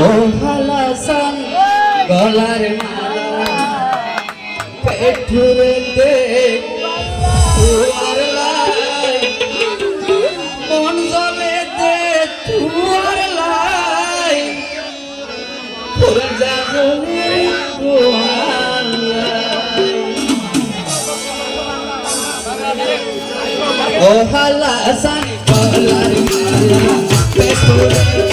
ও হালাসান গলার মালা পেঠুরে দে তুয়ার লাই। মন জমে দে তুয়ার লাই তোর মালা পেঠুরে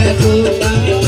i'm Shagula.